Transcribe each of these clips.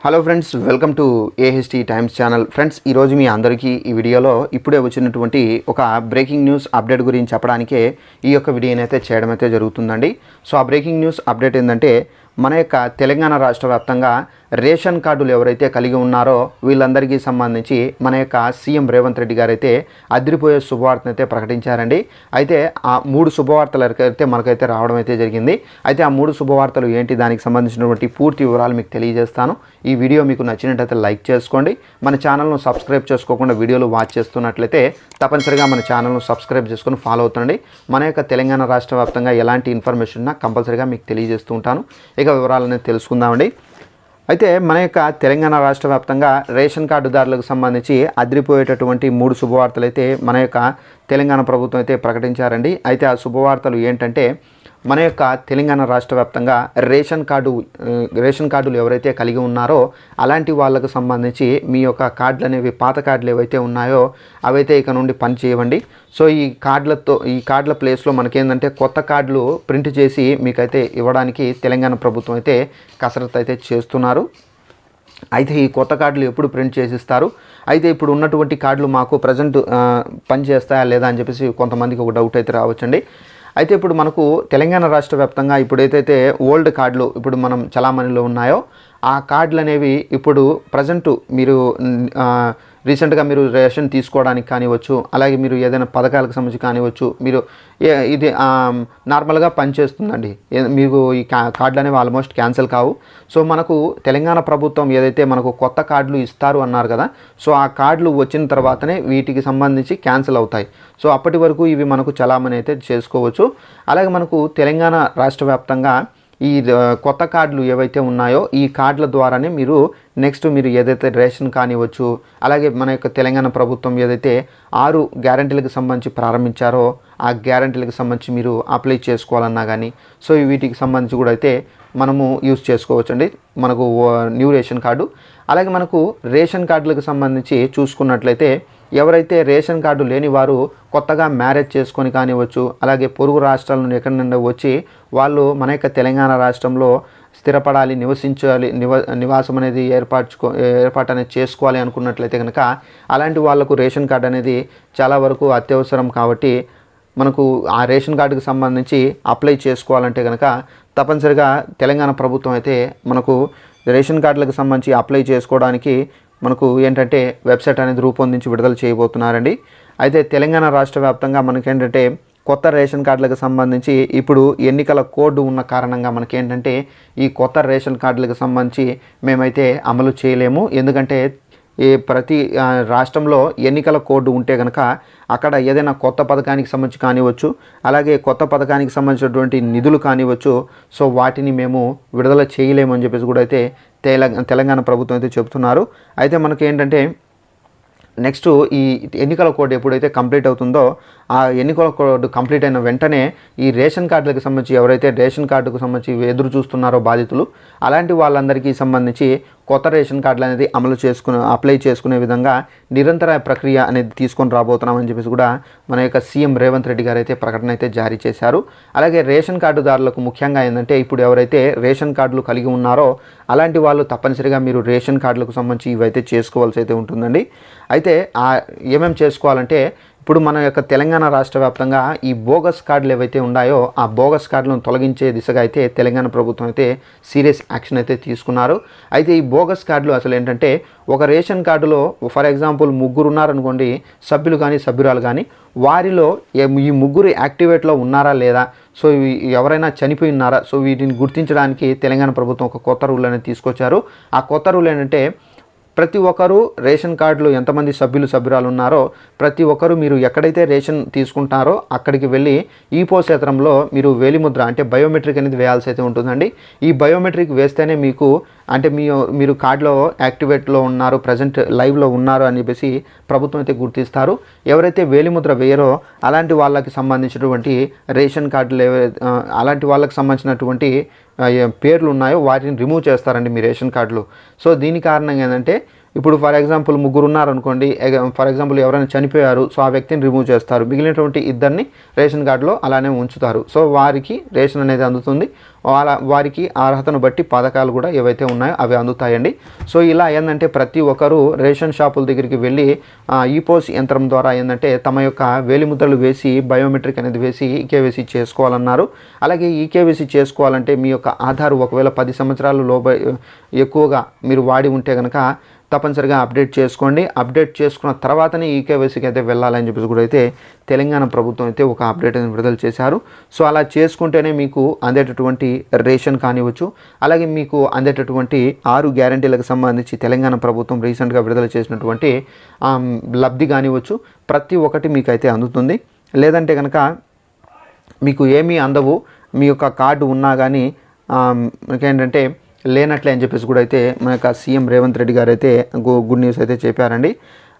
Hello friends welcome to AHT times channel friends ఈరోజు మీ అందరికీ ఈ వీడియోలో ఇప్పుడే వచ్చినటువంటి ఒక బ్రేకింగ్ న్యూస్ అప్డేట్ గురించి చెప్పడానికే ఈ యొక్క వీడియోని అయితే చేయడం అయితే జరుగుతుందండి. సో ఆ బ్రేకింగ్ న్యూస్ అప్డేట్ ఏంటంటే మన యొక్క తెలంగాణ రాష్ట్ర వ్యాప్తంగా రేషన్ కార్డులు ఎవరైతే కలిగి ఉన్నారో వీళ్ళందరికీ సంబంధించి మన యొక్క సీఎం రేవంత్ రెడ్డి గారు అయితే అదిరిపోయే శుభవార్తను అయితే ప్రకటించారండి. అయితే ఆ మూడు శుభవార్తలు అయితే మనకైతే రావడం అయితే జరిగింది. అయితే ఆ మూడు శుభవార్తలు ఏంటి? దానికి సంబంధించినటువంటి పూర్తి వివరాలు మీకు తెలియజేస్తాను. ఈ వీడియో మీకు నచ్చినట్టయితే లైక్ చేసుకోండి. మన ఛానల్ను సబ్స్క్రైబ్ చేసుకోకుండా వీడియోలు వాచ్ చేస్తున్నట్లయితే తప్పనిసరిగా మన ఛానల్ను సబ్స్క్రైబ్ చేసుకొని ఫాలో అవుతుండండి. మన యొక్క తెలంగాణ రాష్ట్ర వ్యాప్తంగా ఎలాంటి ఇన్ఫర్మేషన్ ఉన్నా కంపల్సరీగా మీకు తెలియజేస్తూ ఉంటాను. ఇక వివరాలను తెలుసుకుందామండి. అయితే మన యొక్క తెలంగాణ రాష్ట్ర వ్యాప్తంగా రేషన్ కార్డుదారులకు సంబంధించి అదిరిపోయేటటువంటి మూడు శుభవార్తలు అయితే మన యొక్క తెలంగాణ ప్రభుత్వం అయితే ప్రకటించారండి. అయితే ఆ శుభవార్తలు ఏంటంటే మన యొక్క తెలంగాణ రాష్ట్ర వ్యాప్తంగా రేషన్ కార్డు రేషన్ కార్డులు ఎవరైతే కలిగి ఉన్నారో అలాంటి వాళ్ళకు సంబంధించి మీ యొక్క కార్డులు అనేవి పాత కార్డులు ఏవైతే ఉన్నాయో అవైతే ఇక నుండి పని చేయవండి. సో ఈ కార్డులతో ఈ కార్డుల ప్లేస్లో మనకేంటంటే కొత్త కార్డులు ప్రింట్ చేసి మీకైతే ఇవ్వడానికి తెలంగాణ ప్రభుత్వం అయితే కసరత్తు అయితే చేస్తున్నారు. అయితే ఈ కొత్త కార్డులు ఎప్పుడు ప్రింట్ చేసిస్తారు? అయితే ఇప్పుడు ఉన్నటువంటి కార్డులు మాకు ప్రజెంట్ పని చేస్తాయా లేదా అని చెప్పేసి కొంతమందికి ఒక డౌట్ అయితే రావచ్చండి. అయితే ఇప్పుడు మనకు తెలంగాణ రాష్ట్ర వ్యాప్తంగా ఇప్పుడు ఏదైతే ఓల్డ్ కార్డులు ఇప్పుడు మనం చలామణిలో ఉన్నాయో ఆ కార్డులు అనేవి ఇప్పుడు ప్రజెంట్ మీరు రీసెంట్గా మీరు రేషన్ తీసుకోవడానికి కానివచ్చు అలాగే మీరు ఏదైనా పథకాలకు సంబంధించి కానివచ్చు మీరు ఇది నార్మల్గా పనిచేస్తుందండి. మీకు ఈ కార్డులు అనేవి ఆల్మోస్ట్ క్యాన్సిల్ కావు. సో మనకు తెలంగాణ ప్రభుత్వం ఏదైతే మనకు కొత్త కార్డులు ఇస్తారు అన్నారు కదా సో ఆ కార్డులు వచ్చిన తర్వాతనే వీటికి సంబంధించి క్యాన్సిల్ అవుతాయి. సో అప్పటి వరకు ఇవి మనకు చలామణి అయితే చేసుకోవచ్చు. అలాగే మనకు తెలంగాణ రాష్ట్ర వ్యాప్తంగా ఈ కొత్త కార్డులు ఏవైతే ఉన్నాయో ఈ కార్డుల ద్వారానే మీరు నెక్స్ట్ మీరు ఏదైతే రేషన్ కానివచ్చు అలాగే మన యొక్క తెలంగాణ ప్రభుత్వం ఏదైతే ఆరు గ్యారంటీలకు సంబంధించి ప్రారంభించారో ఆ గ్యారంటీలకు సంబంధించి మీరు అప్లై చేసుకోవాలన్నా కానీ సో వీటికి సంబంధించి కూడా అయితే మనము యూజ్ చేసుకోవచ్చండి. మనకు న్యూ రేషన్ కార్డు. అలాగే మనకు రేషన్ కార్డులకు సంబంధించి చూసుకున్నట్లయితే ఎవరైతే రేషన్ కార్డు లేని వారు కొత్తగా మ్యారేజ్ చేసుకొని కానివచ్చు అలాగే పొరుగు రాష్ట్రాల నుండి ఎక్కడి నుండి వచ్చి వాళ్ళు మన యొక్క తెలంగాణ రాష్ట్రంలో స్థిరపడాలి నివసించాలి నివ నివాసం అనేది ఏర్పరచుకో ఏర్పాటు అనేది చేసుకోవాలి అనుకున్నట్లయితే కనుక అలాంటి వాళ్ళకు రేషన్ కార్డు అనేది చాలా వరకు అత్యవసరం కాబట్టి మనకు ఆ రేషన్ కార్డుకి సంబంధించి అప్లై చేసుకోవాలంటే కనుక తప్పనిసరిగా తెలంగాణ ప్రభుత్వం అయితే మనకు రేషన్ కార్డులకు సంబంధించి అప్లై చేసుకోవడానికి మనకు ఏంటంటే వెబ్సైట్ అనేది రూపొందించి విడుదల చేయబోతున్నారండి. అయితే తెలంగాణ రాష్ట్ర వ్యాప్తంగా మనకేంటంటే కొత్త రేషన్ కార్డులకు సంబంధించి ఇప్పుడు ఎన్నికల కోడ్ ఉన్న కారణంగా మనకేంటంటే ఈ కొత్త రేషన్ కార్డులకు సంబంధించి మేమైతే అమలు చేయలేము. ఎందుకంటే ఈ ప్రతి రాష్ట్రంలో ఎన్నికల కోడ్ ఉంటే కనుక అక్కడ ఏదైనా కొత్త పథకానికి సంబంధించి కానివచ్చు అలాగే కొత్త పథకానికి సంబంధించినటువంటి నిధులు కానివచ్చు సో వాటిని మేము విడుదల చేయలేము అని చెప్పేసి కూడా అయితే తెలంగాణ ప్రభుత్వం అయితే చెబుతున్నారు. అయితే మనకి ఏంటంటే నెక్స్ట్ ఈ ఎన్నికల కోడ్ ఎప్పుడైతే కంప్లీట్ అవుతుందో ఆ ఎన్నికల కోడ్ కంప్లీట్ అయిన వెంటనే ఈ రేషన్ కార్డులకు సంబంధించి ఎవరైతే రేషన్ కార్డుకు సంబంధించి ఎదురు చూస్తున్నారో బాధితులు అలాంటి వాళ్ళందరికీ సంబంధించి కొత్త రేషన్ కార్డులు అనేది అమలు చేసుకునే అప్లై చేసుకునే విధంగా నిరంతర ప్రక్రియ అనేది తీసుకొని రాబోతున్నామని చెప్పేసి కూడా మన యొక్క సీఎం రేవంత్ రెడ్డి గారు అయితే ప్రకటన అయితే జారీ చేశారు. అలాగే రేషన్ కార్డుదారులకు ముఖ్యంగా ఏంటంటే ఇప్పుడు ఎవరైతే రేషన్ కార్డులు కలిగి ఉన్నారో అలాంటి వాళ్ళు తప్పనిసరిగా మీరు రేషన్ కార్డులకు సంబంధించి ఇవైతే చేసుకోవాల్సి అయితే ఉంటుందండి. అయితే ఏమేమి చేసుకోవాలంటే ఇప్పుడు మన యొక్క తెలంగాణ రాష్ట్ర వ్యాప్తంగా ఈ బోగస్ కార్డులు ఏవైతే ఉన్నాయో ఆ బోగస్ కార్డులను తొలగించే దిశగా అయితే తెలంగాణ ప్రభుత్వం అయితే సీరియస్ యాక్షన్ అయితే తీసుకున్నారు. అయితే ఈ బోగస్ కార్డులు అసలు ఏంటంటే ఒక రేషన్ కార్డులో ఫర్ ఎగ్జాంపుల్ ముగ్గురు ఉన్నారనుకోండి సభ్యులు కానీ సభ్యురాలు కానీ వారిలో ఈ ముగ్గురు యాక్టివేట్లో ఉన్నారా లేదా? సో ఎవరైనా చనిపోయి ఉన్నారా? సో వీటిని గుర్తించడానికి తెలంగాణ ప్రభుత్వం ఒక కొత్త రూల్ అనేది తీసుకొచ్చారు. ఆ కొత్త రూల్ ఏంటంటే ప్రతి ఒక్కరూ రేషన్ కార్డులో ఎంతమంది సభ్యులు సభ్యురాలు ఉన్నారో ప్రతి ఒక్కరూ మీరు ఎక్కడైతే రేషన్ తీసుకుంటారో అక్కడికి వెళ్ళి ఈ పోసేత్రంలో మీరు వేలిముద్ర అంటే బయోమెట్రిక్ అనేది వేయాల్సి అయితే ఉంటుందండి. ఈ బయోమెట్రిక్ వేస్తేనే మీకు అంటే మీ మీరు కార్డులో యాక్టివేట్లో ఉన్నారు ప్రజెంట్ లైవ్లో ఉన్నారు అని చెప్పేసి ప్రభుత్వం అయితే గుర్తిస్తారు. ఎవరైతే వేలిముద్ర వేయరో అలాంటి వాళ్ళకి సంబంధించినటువంటి రేషన్ కార్డులు అలాంటి వాళ్ళకి సంబంధించినటువంటి పేర్లు ఉన్నాయో వాటిని రిమూవ్ చేస్తారండి మీ రేషన్ కార్డులు. సో దీని కారణంగా ఏంటంటే ఇప్పుడు ఫర్ ఎగ్జాంపుల్ ముగ్గురు ఉన్నారనుకోండి ఫర్ ఎగ్జాంపుల్ ఎవరైనా చనిపోయారు సో ఆ వ్యక్తిని రిమూవ్ చేస్తారు. మిగిలినటువంటి ఇద్దరిని రేషన్ కార్డులో అలానే ఉంచుతారు. సో వారికి రేషన్ అనేది అందుతుంది. వాళ్ళ వారికి అర్హతను బట్టి పథకాలు కూడా ఏవైతే ఉన్నాయో అవి అందుతాయండి. సో ఇలా ఏంటంటే ప్రతి ఒక్కరూ రేషన్ షాపుల దగ్గరికి వెళ్ళి ఈపోస్ యంత్రం ద్వారా ఏంటంటే తమ యొక్క వేలిముద్రలు వేసి బయోమెట్రిక్ అనేది వేసి ఈకేవీసీ చేసుకోవాలన్నారు. అలాగే ఈకేవీసీ చేసుకోవాలంటే మీ యొక్క ఆధార్ ఒకవేళ పది సంవత్సరాలు లోబ ఎక్కువగా మీరు వాడి ఉంటే కనుక తప్పనిసరిగా అప్డేట్ చేసుకోండి. అప్డేట్ చేసుకున్న తర్వాతనే ఈ కేవైసీకి అయితే వెళ్ళాలని చెప్పేసి కూడా అయితే తెలంగాణ ప్రభుత్వం అయితే ఒక అప్డేట్ అనేది విడుదల చేశారు. సో అలా చేసుకుంటేనే మీకు అందేటటువంటి రేషన్ కానివ్వచ్చు అలాగే మీకు అందేటటువంటి ఆరు గ్యారంటీలకు సంబంధించి తెలంగాణ ప్రభుత్వం రీసెంట్గా విడుదల చేసినటువంటి లబ్ధి కానివ్వచ్చు ప్రతి ఒక్కటి మీకు అయితే అందుతుంది. లేదంటే కనుక మీకు ఏమీ అందవు. మీ యొక్క కార్డు ఉన్నా కానీ మనకేంటంటే లేనట్లే అని చెప్పేసి కూడా అయితే మన యొక్క సీఎం రేవంత్ రెడ్డి గారు అయితే గు- గుడ్ న్యూస్ అయితే చెప్పారండి.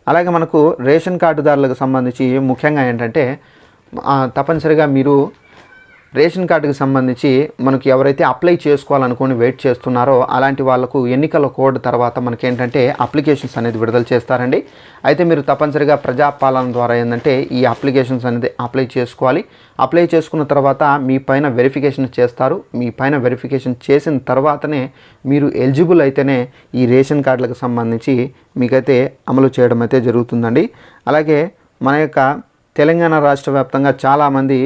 అలాగే మనకు రేషన్ కార్డుదారులకు సంబంధించి ముఖ్యంగా ఏంటంటే తప్పనిసరిగా మీరు రేషన్ కార్డుకి సంబంధించి మనకి ఎవరైతే అప్లై చేసుకోవాలనుకుని వెయిట్ చేస్తున్నారో అలాంటి వాళ్ళకు ఎన్నికల కోడ్ తర్వాత మనకి ఏంటంటే అప్లికేషన్స్ అనేది విడుదల చేస్తారండి. అయితే మీరు తప్పనిసరిగా ప్రజాపాలన ద్వారా ఏంటంటే ఈ అప్లికేషన్స్ అనేది అప్లై చేసుకోవాలి. అప్లై చేసుకున్న తర్వాత మీ పైన వెరిఫికేషన్ చేస్తారు. మీ పైన వెరిఫికేషన్ చేసిన తర్వాతనే మీరు ఎలిజిబుల్ అయితేనే ఈ రేషన్ కార్డులకు సంబంధించి మీకైతే అమలు చేయడం అయితే జరుగుతుందండి. అలాగే మన యొక్క తెలంగాణ రాష్ట్ర వ్యాప్తంగా చాలామంది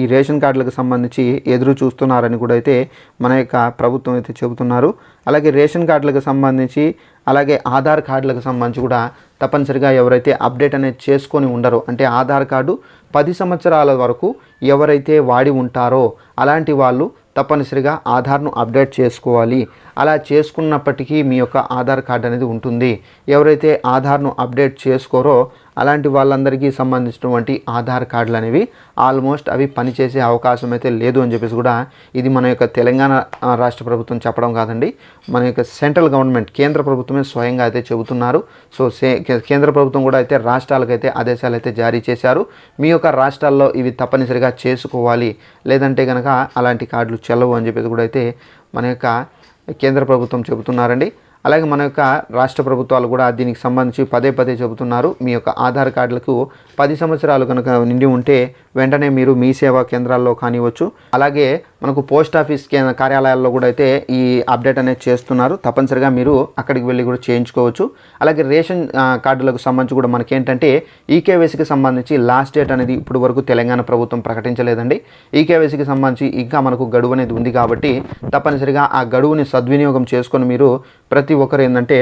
ఈ రేషన్ కార్డులకు సంబంధించి ఎదురు చూస్తున్నారని కూడా అయితే మన యొక్క ప్రభుత్వం అయితే చెబుతున్నారు. అలాగే రేషన్ కార్డులకు సంబంధించి అలాగే ఆధార్ కార్డులకు సంబంధించి కూడా తప్పనిసరిగా ఎవరైతే అప్డేట్ అనేది చేసుకొని ఉండరో అంటే ఆధార్ కార్డు పది సంవత్సరాల వరకు ఎవరైతే వాడి ఉంటారో అలాంటి వాళ్ళు తప్పనిసరిగా ఆధార్ను అప్డేట్ చేసుకోవాలి. అలా చేసుకున్నప్పటికీ మీ యొక్క ఆధార్ కార్డు అనేది ఉంటుంది. ఎవరైతే ఆధార్ను అప్డేట్ చేసుకోరో అలాంటి వాళ్ళందరికీ సంబంధించినటువంటి ఆధార్ కార్డులు అనేవి ఆల్మోస్ట్ అవి పనిచేసే అవకాశం అయితే లేదు అని చెప్పేసి కూడా ఇది మన యొక్క తెలంగాణ రాష్ట్ర ప్రభుత్వం చెప్పడం కాదండి. మన యొక్క సెంట్రల్ గవర్నమెంట్ కేంద్ర ప్రభుత్వమే స్వయంగా అయితే చెబుతున్నారు. సో సే- కేంద్ర ప్రభుత్వం కూడా అయితే రాష్ట్రాలకైతే ఆదేశాలు అయితే జారీ చేశారు. మీ యొక్క రాష్ట్రాల్లో ఇవి తప్పనిసరిగా చేసుకోవాలి. లేదంటే కనుక అలాంటి కార్డులు చెల్లవు అని చెప్పేసి కూడా అయితే మన యొక్క కేంద్ర ప్రభుత్వం చెబుతున్నారండి. అలాగే మన యొక్క రాష్ట్ర ప్రభుత్వాలు కూడా దీనికి సంబంధించి పదే పదే చెబుతున్నారు. మీ యొక్క ఆధార్ కార్డులకు పది సంవత్సరాలు కనుక నిండి ఉంటే వెంటనే మీరు మీ సేవా కేంద్రాల్లో కానివచ్చు అలాగే మనకు పోస్ట్ ఆఫీస్ కార్యాలయాల్లో కూడా అయితే ఈ అప్డేట్ అనేది చేస్తున్నారు. తప్పనిసరిగా మీరు అక్కడికి వెళ్ళి కూడా చేయించుకోవచ్చు. అలాగే రేషన్ కార్డులకు సంబంధించి కూడా మనకేంటంటే ఈకేవైసీకి సంబంధించి లాస్ట్ డేట్ అనేది ఇప్పుడు వరకు తెలంగాణ ప్రభుత్వం ప్రకటించలేదండి. ఈకేవైసీకి సంబంధించి ఇంకా మనకు గడువు అనేది ఉంది కాబట్టి తప్పనిసరిగా ఆ గడువుని సద్వినియోగం చేసుకొని మీరు ప్రతి ఒక్కరు ఏంటంటే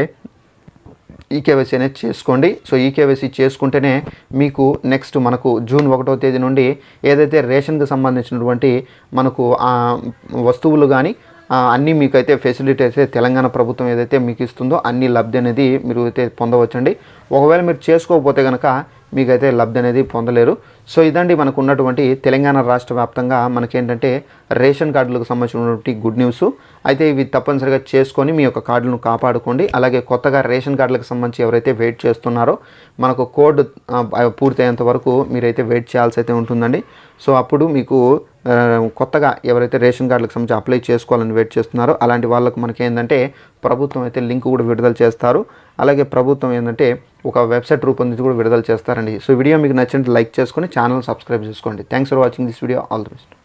ఈకేవైసీ అనేది చేసుకోండి. సో ఈకేవైసీ చేసుకుంటేనే మీకు నెక్స్ట్ మనకు జూన్ ఒకటో తేదీ నుండి ఏదైతే రేషన్కి సంబంధించినటువంటి మనకు వస్తువులు కానీ అన్నీ మీకైతే ఫెసిలిటీ అయితే తెలంగాణ ప్రభుత్వం ఏదైతే మీకు ఇస్తుందో అన్ని లబ్ధి అనేది మీరు అయితే పొందవచ్చండి. ఒకవేళ మీరు చేసుకోకపోతే కనుక మీకైతే లబ్ధి అనేది పొందలేరు. సో ఇదండి మనకు ఉన్నటువంటి తెలంగాణ రాష్ట్ర వ్యాప్తంగా మనకేంటంటే రేషన్ కార్డులకు సంబంధించినటువంటి గుడ్ న్యూస్. అయితే ఇవి తప్పనిసరిగా చేసుకొని మీ యొక్క కార్డులను కాపాడుకోండి. అలాగే కొత్తగా రేషన్ కార్డులకు సంబంధించి ఎవరైతే వెయిట్ చేస్తున్నారో మనకు కోడ్ పూర్తయ్యేంత వరకు మీరైతే వెయిట్ చేయాల్సి అయితే ఉంటుందండి. సో అప్పుడు మీకు కొత్తగా ఎవరైతే రేషన్ కార్డులకు సంబంధించి అప్లై చేసుకోవాలని వెయిట్ చేస్తున్నారో అలాంటి వాళ్ళకు మనకి ఏంటంటే ప్రభుత్వం అయితే లింక్ కూడా విడుదల చేస్తారు. అలాగే ప్రభుత్వం ఏంటంటే ఒక వెబ్సైట్ రూపొందించి కూడా విడుదల చేస్తారండి. సో వీడియో మీకు నచ్చినట్టు లైక్ చేసుకొని ఛానల్ సబ్స్క్రైబ్ చేసుకోండి. Thanks for watching this video. All the best.